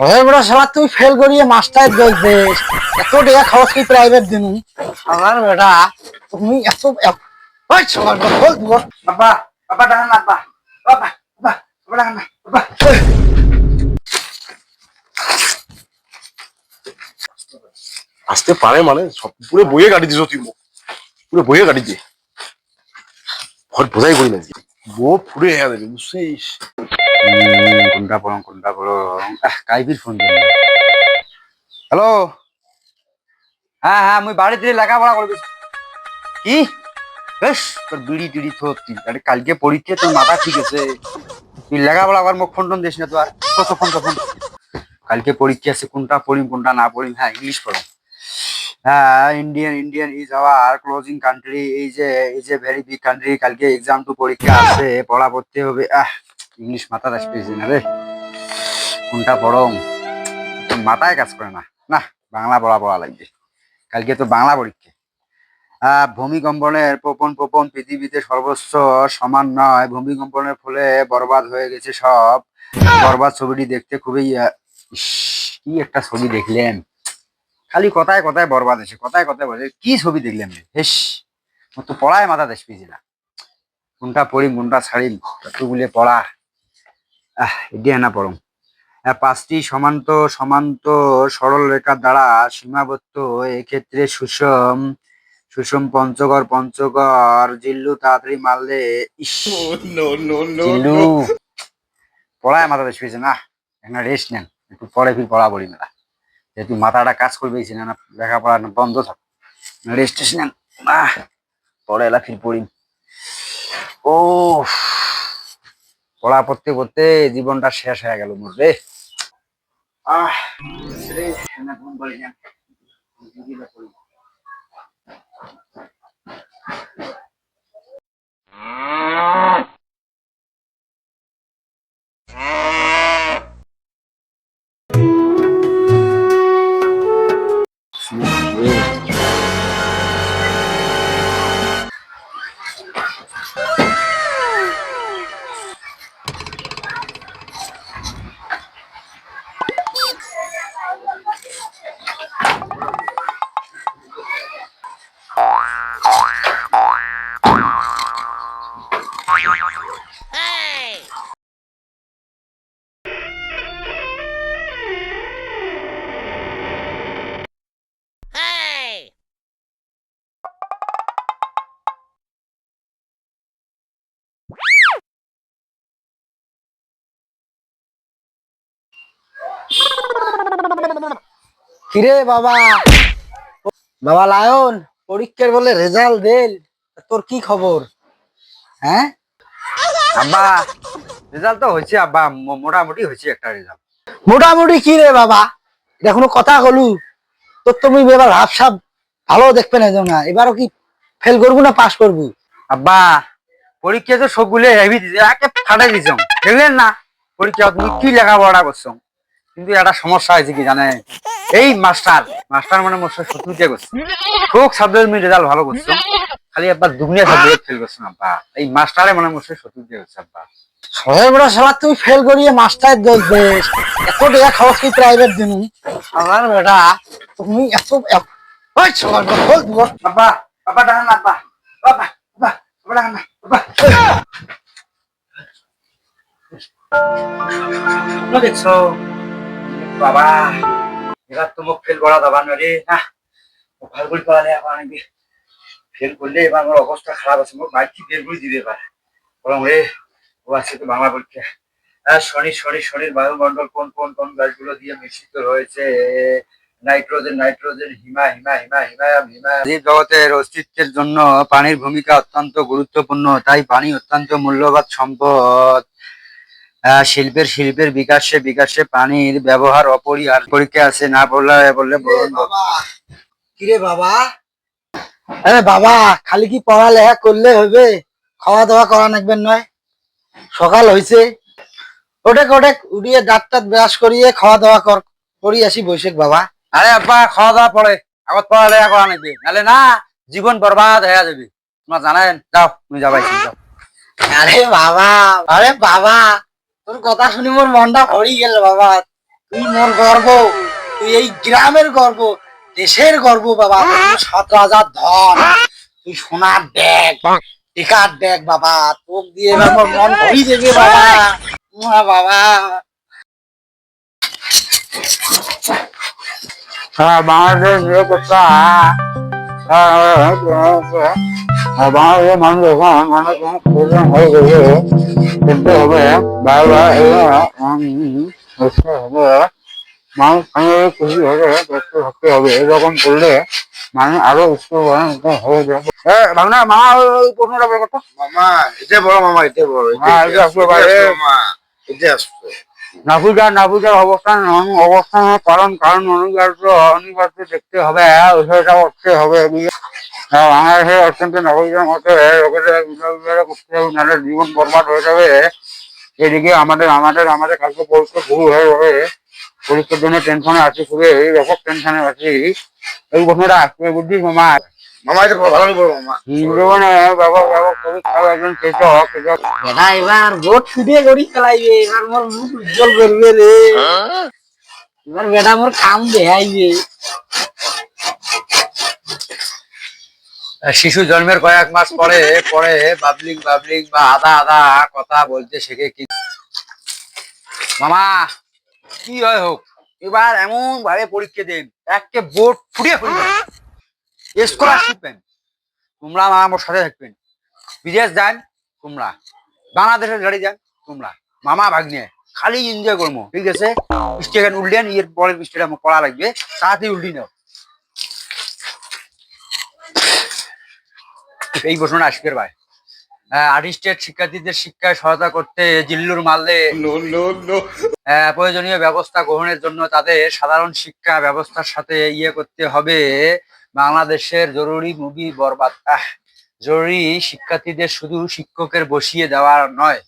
শহরের বড় শালা তুই ফেল করিয়ে মাস্টার দোষ দিস এত টাকা খরচ কি প্রাইভেট দিন। আমার বেটা তুমি এত এত- ওই সবার কথা বল বাবা বাবা ডান না বাবা বাবা বাবা বাবা ডান না বাবা আসতে পারে মানে সব পুরো বইয়ে গাড়ি দিছ তুই মোক। পুরো বইয়ে গাড়ি দিয়ে ভর বোঝাই করি না। বউ ফুরে হয়ে যাবে বুঝছিস? হ্যালো হ্যাঁ হ্যাঁ মুই বাড়িতে লেখাপড়া করবি কি বেশ তোর বিড়ি টিড়ি থো তুই আরে কালকে পরীক্ষা তোর মাথা ঠিক আছে তুই লেখাপড়া আবার মুখ ফোন টোন দিস না তো আর কত ফোন তখন কালকে পরীক্ষা আছে কোনটা পড়িম কোনটা না পড়িম হ্যাঁ ইংলিশ পড়ো হ্যাঁ Indian Indian is our closing country এই যে এই যে ভেরি বিগ কান্ট্রি কালকে এক্সাম টু পরীক্ষা আছে পড়া পড়তে হবে আহ ইংলিশ মাথা আসতেছে না রে। কোনটা পড়ম? মাথায় কাজ করে না। না, বাংলা পড়া পড়া লাগবে। কালকে তো বাংলা পরীক্ষা। ভূমিকম্পনের প্রপন প্রপন পৃথিবীতে সর্বোচ্চ সমান নয়। ভূমিকম্পনের ফলে বরবাদ হয়ে গেছে সব। বরবাদ ছবিটি দেখতে খুবই কি একটা ছবি দেখলেন। খালি কথায় কথায় বরবাদ এসে কথায় কথায় বলে কি ছবি দেখলেন? হেস তো পড়ায় মাথা দেশ পেয়েছিল কোনটা পড়িম, কোনটা ছাড়িম, এতগুলো পড়া। এটি না পাঁচটি সমান্ত সমান্ত সরল রেখার দ্বারা সীমাবদ্ধ। এক্ষেত্রে সুষম সুষম পঞ্চগড় পঞ্চগড় জিল্লু তাড়াতাড়ি মারলে জিল্লু। পড়ায় মাথা বেশ পেয়েছে না। একটা রেস্ট নেন। একটু পরে ফির পড়া পড়ি না যেহেতু মাথাটা কাজ করবে না না লেখাপড়া না বন্ধ থাক। রেস্ট নেন। পরে এলা ফির পড়ি। ও পড়া পড়তে পড়তে জীবনটা শেষ হয়ে গেল মোর রে। আহ রে, কিরে বাবা? বাবা লায়ন পরীক্ষার বলে রেজাল্ট দেল। তোর কি খবর? হ্যাঁ? আব্বা রেজাল্ট তো হয়েছে আব্বা মোটামুটি হয়েছে একটা রেজাল্ট। মোটামুটি কি রে বাবা? এটা কোনো কথা হলু তোর তুমি এবার হাফ সাপ ভালো দেখবে না না এবারও কি ফেল করব না পাস করব? আব্বা পরীক্ষা তো সবগুলো হেভি দিছে একে ফাটাই দিছ। দেখলেন না? পরীক্ষা তুমি কি লেখাপড়া করছ কিন্তু একটা সমস্যা হয়েছে কি জানে এই মাস্টার মাস্টার মানে মোর সাথে শত্রুতা করছে? খুব সাবজেক্ট আমি রেজাল্ট ভালো করছ। খালি আব্বা দুনিয়া সাবজেক্ট ফেল করছ আব্বা। এই মাস্টারে মানে মোর সাথে শত্রুতা করছে আব্বা? শহরের বড় শালা তুই ফেল করিয়ে মাস্টার দোষ দিস। এত টাকা খরচ কি প্রাইভেট দিন? আমার বেটা তুমি এত ওই বল দিব বাবা বাবা ডান না বাবা বাবা বাবা বাবা ডান না বাবা না দেখছ। বাবা, এবার তো মুখ ফেল করা রে না ভালো করে ফেল করলে এবার আমার অবস্থা খারাপ আছে কি বের করে দিবে এবার? বরং রে, ও আছে তো বাংলা পরীক্ষা শনি শনি শনির বায়ুমণ্ডল কোন কোন কোন গাছগুলো দিয়ে মিশ্রিত রয়েছে? নাইট্রোজেন নাইট্রোজেন, হিমা হিমা হিমা, হিমায়াম হিমা জীব জগতের অস্তিত্বের জন্য পানির ভূমিকা অত্যন্ত গুরুত্বপূর্ণ, তাই পানি অত্যন্ত মূল্যবান সম্পদ। শিল্পের শিল্পের বিকাশে বিকাশে পানির ব্যবহার অপরিহার পরীক্ষা আছে না বললে বললে বাবা? কিরে বাবা? আরে বাবা খালি কি পড়ালেখা করলে হবে? খাওয়া দাওয়া করা নাকবেন নয় সকাল হইছে। ওটেক ওটেক উড়িয়ে দাঁত টাত ব্রাশ করিয়ে খাওয়া দাওয়া কর করি আসি বৈশাখ বাবা। আরে আব্বা খাওয়া দাওয়া পড়ে আগত পড়ালেখা করা নাকি নাহলে না জীবন বরবাদ হয়ে যাবে। তোমার জানেন? যাও তুমি যাবাই আরে বাবা আরে বাবা তোর কথা শুনি মোর মনটা ভরি গেল বাবা। তুই মোর গর্ব, তুই এই গ্রামের গর্ব, দেশের গর্ব বাবা। সাত রাজার ধন, তুই সোনার ব্যাগ টেকার ব্যাগ বাবা। তোক দিয়ে এবার মোর মন ভরি দেবে বাবা। বাবা। হ্যাঁ বাংলাদেশ বাংলাদেশের মানুষ এখন অনেক প্রয়োজন হয়ে গেছে করতে হবে বারবার করতে হবে। মানুষ খুশি হবে ব্যস্ত থাকতে হবে। এরকম করলে মানুষ আরও উচ্চ হয়ে যাবে। বাংলা মা ওই প্রশ্নটা বের মামা এটা বড় মামা এটা বড় এটা আসবে। মামা এটা আসবে নাপুজার নাপুজার অবস্থান অন- কারণ কারণ অনিবার্য অনিবার্য দেখতে হবে বিষয়টা করতে হবে হ্যাঁ, বাংলাদেশের অত্যন্ত নাগরিকের মতো লোকেদের বিচার করতে হবে নাহলে জীবন বরবাদ হয়ে যাবে। এদিকে আমাদের আমাদের আমাদের কালকে পরীক্ষা শুরু হয়ে যাবে। পরীক্ষার জন্য টেনশনে আছি খুবই ব্যাপক টেনশনে আছি। এই ঘটনাটা আসবে বুঝছিস মামা। মামা এটা ভালো বড় মামা। জীবনে ব্যাপক ব্যাপক পরীক্ষা একজন কৃষক এবার ভোট ছুটিয়ে করি খেলাইবে এবার মোর মুখ উজ্জ্বল করবে রে। এবার বেটা মোর কাম দেখাইবে শিশু জন্মের কয়েক মাস পরে পরে বাবলিং বাবলিং বা আদা আদা কথা বলতে শেখে কি? মামা, কি হয় হোক, এবার এমন ভাবে পরীক্ষা দেন, একে বোর্ড ফুটিয়ে ফুটিয়ে স্কলারশিপ পেন তোমরা আমার সাথে থাকবেন। বিদেশ যান, তোমরা। বাংলাদেশের গাড়ি যান, তোমরা। মামা, ভাগ্নে, খালি এনজয় করব ঠিক আছে? স্টেশন উল্টেন এর পরের স্টেশন পড়া লাগবে, তাড়াতাড়ি উল্টি নাও। এই ঘোষণা আসবে ভাই। আর্টিস্টের শিক্ষার্থীদের শিক্ষায় সহায়তা করতে জিল্লুর আহ, প্রয়োজনীয় ব্যবস্থা গ্রহণের জন্য তাদের সাধারণ শিক্ষা ব্যবস্থার সাথে ইয়ে করতে হবে। বাংলাদেশের জরুরি মুভি বরবাদ। জরুরি শিক্ষার্থীদের শুধু শিক্ষকের বসিয়ে দেওয়ার নয়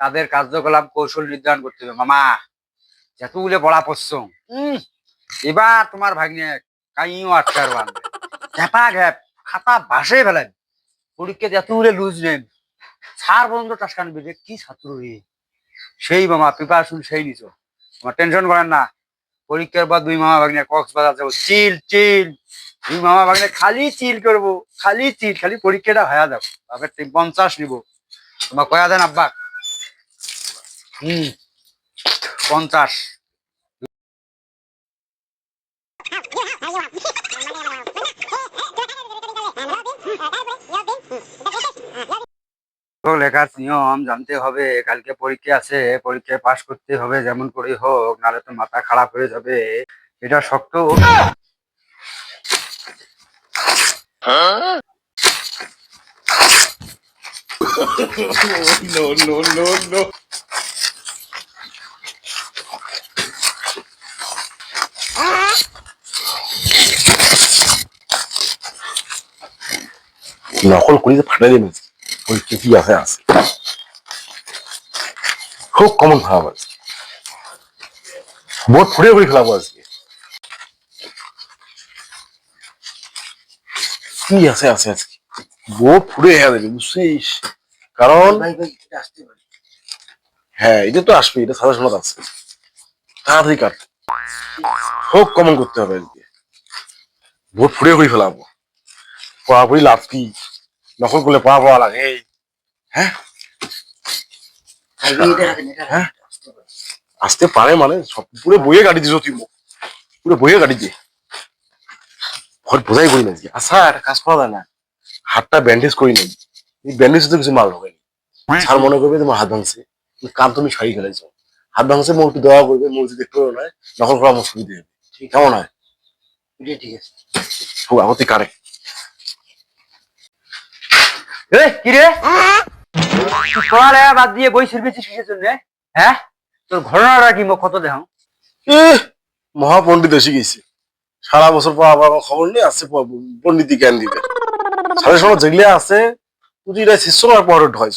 তাদের কার্যকলাপ কৌশল নির্ধারণ করতে হবে। মামা যতগুলো পড়া পড়ছ এবার তোমার ভাগ্নে কাইও আটকার ঘ্যাপা ঘ্যাপ খাতা ভাসে ফেলেন। পরীক্ষা যতগুলো লুজ নেন। ছাড় পর্যন্ত টাসকান বেঁধে কি ছাত্র রে? সেই মামা প্রিপারেশন সেই নিছ। তোমার টেনশন করেন না। পরীক্ষার পর দুই মামা ভাগ্নে কক্সবাজার যাব। চিল চিল। দুই মামা ভাগ্নে খালি চিল করব। খালি চিল, খালি পরীক্ষাটা হয়ে যাব। তারপর তিন পঞ্চাশ নিব। তোমার কয়া দেন আব্বা? হম, পঞ্চাশ। লেখার নিয়ম জানতে হবে, কালকে পরীক্ষা আছে পরীক্ষায় পাশ করতে হবে, যেমন করে হোক, নাহলে তো মাথা খারাপ হয়ে যাবে। এটা শক্ত নকল করি ফাটাই দিন পরীক্ষা কি আছে আছে? খুব কমন খারাপ আছে। বোর্ড ফুটিয়ে করে খেলাবো আজকে। কি আছে আছে আজকে? বোর্ড ফুটে হয়ে যাবে বুঝছিস? কারণ হ্যাঁ এটা তো আসবে এটা সাদা সোনাত আছে। তাড়াতাড়ি কাট। খুব কমন করতে হবে আজকে। ভোট ফুড়ে করে ফেলাবো পড়াপড়ি লাভ কি? নকল করলে পড়া পড়া লাগে হ্যাঁ হ্যাঁ? আসতে পারে। মানে সব পুরো বইয়ে গাড়ি দিছ তুই মুখ পুরো বইয়ে গাড়ি দিয়ে ভয় বোঝাই করি না আজকে আচ্ছা একটা কাজ করা যায় না হাতটা ব্যান্ডেজ করি নাই এই ব্যান্ডেজ তো কিছু মাল হবে স্যার মনে করবে তোমার হাত ভাঙছে কাম তুমি সারি ফেলাইছো হাত ভাঙছে মুখ একটু দেওয়া করবে মুখ যদি দেখতে নয় নকল করা আমার সুবিধা কেমন হয় ঠিক আছে খুব আগতে কারেক্ট এ কি রে? পড়ালেখা বাদ দিয়ে বই ছিড়বেছিস কিসের জন্য? হ্যাঁ? তোর ঘটনাটা কি মোক কত দেখাও? মহাপণ্ডিত এসে গেছে। সারা বছর পর আবার খবর নেই আসছে প- পণ্ডিতি জ্ঞান দিতে সাড়ে সময় যেগুলো আছে তুই এটা ঢয়ছ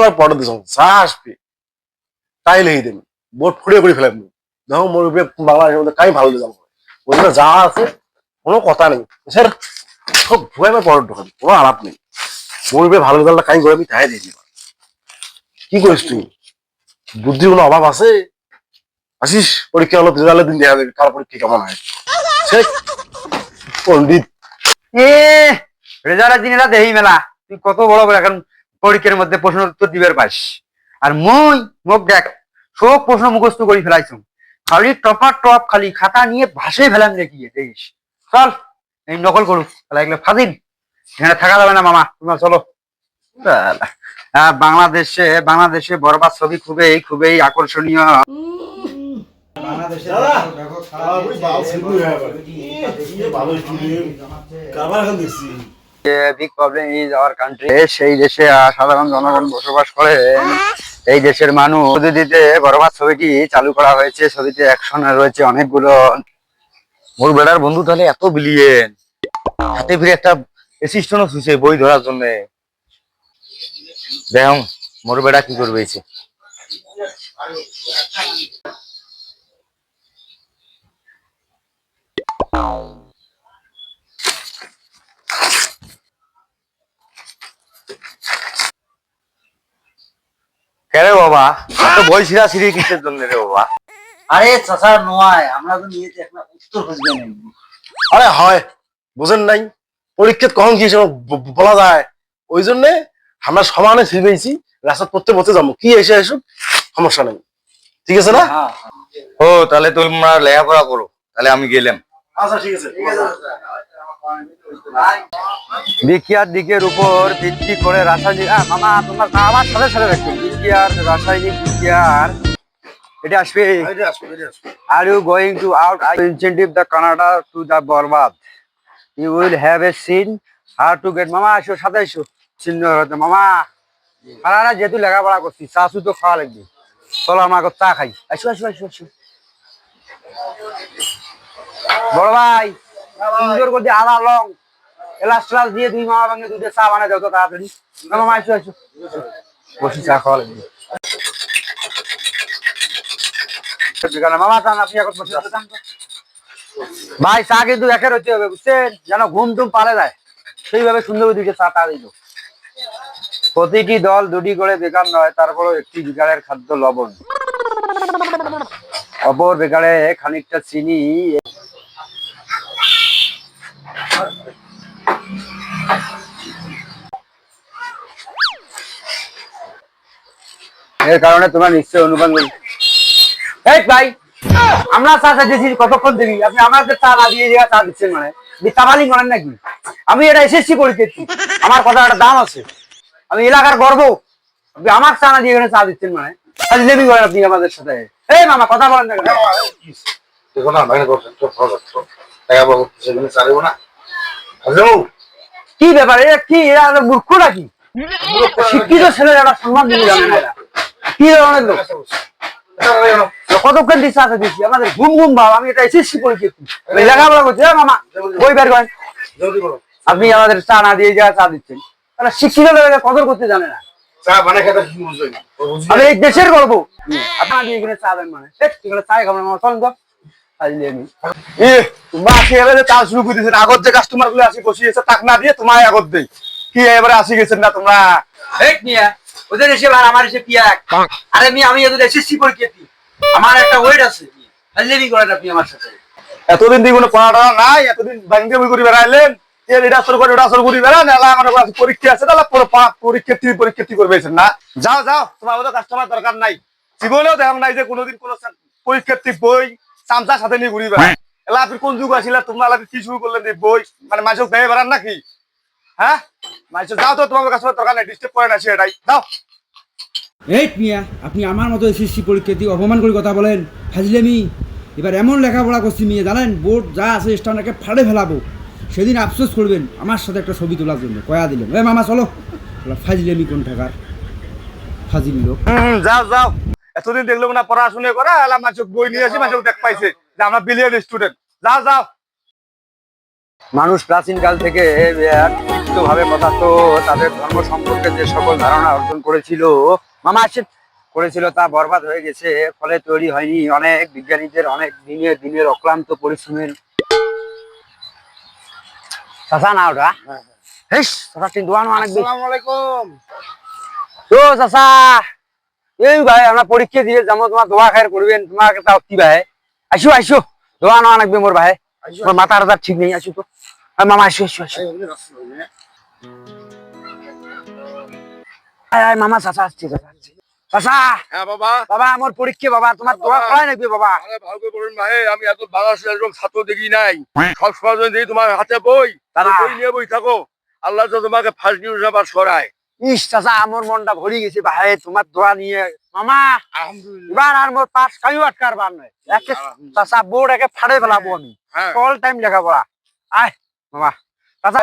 আর দিছ যা আসবে তাই লিখে দেন বোর্ড ফুড়ে করে ফেলাম দেখো মোর উপরে বাংলাদেশের মধ্যে কাই ভালো দিলাম ওইখানে যা আছে কোনো কথা নেই। স্যার সব পড়ে ঢোকাবি কোনো আলাপ নেই। মোর উপরে ভালো রেজাল্টটা কাই করে আমি তাই দিয়ে দিবা কি করিস তুই? বুদ্ধির কোনো অভাব আছে? আসিস? পরীক্ষা হলো রেজাল্টের দিন দেখা যাবে কার পরীক্ষা কেমন হয়? শেখ, পণ্ডিত। এ, রেজাল্টের দিন এরা দেহি মেলা। তুই কত বড় বড় এখন পরীক্ষার মধ্যে প্রশ্ন উত্তর দিবার পাস। আর মই, মোক দেখ, সব প্রশ্ন মুখস্থ করে ফেলাইছ খালি টপার টপ, খালি খাতা নিয়ে ভাসে ফেলাম দেখি দেখিস। চল, এই নকল করুক। তাহলে এগুলো এখানে থাকা যাবে না মামা। তোমরা চলো। বাংলাদেশে বাংলাদেশে বরবাদ ছবি খুবই খুবই আকর্ষণীয়। Big problem is our country সেই দেশে সাধারণ জনগণ বসবাস করে। এই দেশের মানুষ দিতে বরবাদ ছবিটি চালু করা হয়েছে। ছবিতে অ্যাকশন রয়েছে অনেকগুলো। মোর বেড়ার বন্ধু তাহলে এত বিলিয়েন হাতে ফিরে একটা অ্যাসিস্ট্যান্টও শুছে বই ধরার জন্য। দেখ মোর বেড়া কি করবে এসে। কেন বাবা? এত বই ছিঁড়া ছিঁড়ি কিসের জন্য রে বাবা? আরে চাচা নয়। আমরা তো নিয়েছি একটা উত্তর খুঁজবে আরে হয় বুঝেন নাই? পরীক্ষাত কখন কি বলা যায়। ওই জন্য আমরা সমানে ফিরেছি রাস্তা পড়তে পড়তে যাব। কি এসে এসব সমস্যা নেই। ঠিক আছে না? হ্যাঁ ও তাহলে তোমরা লেখাপড়া করো তাহলে আমি গেলাম। আচ্ছা ঠিক আছে। বিকিয়ার দিকের উপর ভিত্তি করে রাসায়নিক মামা তোমার আমার সাথে সাথে রাখছো বিকিয়ার রাসায়নিক বিকিয়ার। এটা আসবে। এটা আসবে, are you going to out I incentive the Canada to the Borbaad you will have a seen how to get মামা আসো সাথে এসো চিহ্ন মামা। খানা যেহেতু লেখাপড়া করছি চাষু তো খাওয়া লাগবে। চলো আমার চা খাই। আসো আসো আসো আসো। বড় ভাই, সুন্দর করে আদা, লং, এলাচ টেলাচ দিয়ে দুই মামা ভাঙে দুধে চা বানাই দাও তো তাড়াতাড়ি। মামা, আসো আসো। বসি, চা খাওয়া লাগবে। মামা চান আপনি এখন বসে। ভাই, চা কিন্তু একের হতে হবে, বুঝছেন? যেন ঘুম টুম পালে যায়। সেইভাবে সুন্দর দুইটা চা তা দিল। প্রতিটি দল দুটি করে বেকার নয়, তারপরেও একটি বিকারের খাদ্য লবণ। অপর বেকারে খানিকটা চিনি। এর কারণে তোমার নিশ্চয় অনুমান করি এই ভাই! আমরা চা চাইতেছি কতক্ষণ দেখি আপনি আমাদের চা না দিয়ে দিয়ে চা দিচ্ছেন মানে? মিথ্যাবালি করেন নাকি? আমি এটা এসএসসি পরীক্ষার্থী আমার কথা একটা দাম আছে। আমি এলাকার গর্ব। আপনি আমার চা না দিয়ে এখানে চা দিচ্ছেন মানে? আজ লেবি করেন আপনি আমাদের সাথে? এই মামা কথা বলেন না দেখো না ভাই টাকা পাবো সেখানে চালিব না। হ্যালো? কি ব্যাপার? এটা কি এরা মূর্খ নাকি? শিক্ষিত ছেলে একটা সম্মান দিতে জানে না কি ধরনের লোক? কতক্ষণ দিচ্ছে আছে দিচ্ছি আমাদের ঘুম ঘুম ভাব আমি এটা লেখাপড়া করছি মামা বই বের করেন। আপনি আমাদের চা না দিয়ে যা চা দিচ্ছেন। তারা শিক্ষিত লোকেরা কদর করতে জানে না। আমি এই দেশের গর্ব। আপনার এখানে চা দেন মানে। এখানে চাই খাবেন আমার চলেন তো। আগত যে কাস্টমারগুলো আসি বসিয়েছে তাক না দিয়ে তোমায় আগত দেই। কি এবারে আসি গেছেন না তোমরা? ওদের এসে আর আমার এসে পিয়া এক? আরে মিয়া আমি এদের এসএসসি পরীক্ষার্থী আমার একটা ওয়েট আছে হাজলেবি করেন আপনি আমার সাথে। এতদিন দিয়ে কোনো পড়াটা নাই এতদিন ব্যাংকে বই করে বেড়াইলেন। এটা শুরু করে ওটা শুরু করে বেড়ান এলা আমার কাছে পরীক্ষা আছে তাহলে পুরো পা- পরীক্ষার্থী পরীক্ষার্থী করবেছেন না যাও যাও তোমার ওদের কাস্টমার দরকার নাই। জীবনেও দেখাম নাই যে কোনোদিন কোনো সা- পরীক্ষার্থী বই চামচার সাথে নিয়ে ঘুরি বেড়ান। এলা আপনি কোন যুগ আসিলা তোমরা কি শুরু করলেন বই? মানে মাসে দেয় বেড়ান নাকি? হ্যাঁ? মাসে যাও তো তোমার কাস্টমার দরকার নাই ডিস্টার্ব করে না সেটাই যাও। এই মিয়া আপনি আমার মতো এসএসসি পরীক্ষার্থী অপমান করে কথা বলেন। ফাজলেমি এবার এমন লেখাপড়া করছি মিয়া জানেন? বোর্ড যা আছে স্টানটাকে ফাড়ে ফেলাবো। সেদিন আফসোস করবেন আমার সাথে একটা ছবি তোলার জন্য কয়া দিলেন। এ মামা চলো। ফাজলেমি কোন টাকার ফাজিল লোক। যাও যাও। এতদিন দেখলাম না পড়াশোনা করা এলা মাসে বই নিয়ে আসি মাসে দেখ পাইছে যে আমরা বিলিয়ন স্টুডেন্ট যাও যাও। মানুষ প্রাচীনকাল থেকে ভাবে কথা তো তাদের ধর্ম সম্পর্কে যে সকল ধারণা অর্জন করেছিল মামা করেছিল তা বরবাদ হয়ে গেছে ফলে তৈরি হয়নি। অনেক বিজ্ঞানীদের অনেক দিনের দিনের অক্লান্ত পরিশ্রমের চাচা না ওটা? হেস চাচা কিন্তু অনেক আলাইকুম। ও চাচা এই ভাই আমরা পরীক্ষা দিয়ে যাব তোমার দোয়া খায়ের করবেন কি ভাই। আসো আসো দোয়া নেওয়া লাগবে মোর ভাই। মাথা ঠিক নেই আসো তো। মামা আসো আসো আসো আয় মামা চাচা আসছে চাচা আসছে চাচা হ্যাঁ বাবা। বাবা আমার পরীক্ষা বাবা তোমার দোয়া করাই লাগবে বাবা। আরে ভালো করে ভাই আমি এত বাংলাদেশের একদম ছাত্র দেখি নাই। সব সময় যদি তোমার হাতে বই। তাহলে বই নিয়ে বই থাকো। আল্লাহ তো তোমাকে ফার্স্ট ডিভিশন পাস করায় ইস চাচা আমার মনটা ভরে গেছে ভাই তোমার দোয়া নিয়ে। মামা এবার আর মোর পাস কাইও আটকার বার নয়। চাচা বোর্ড একে ফাড়ে ফেলাবো আমি। হ্যাঁ। অল টাইম লেখাপড়া আয়। মামা চাচা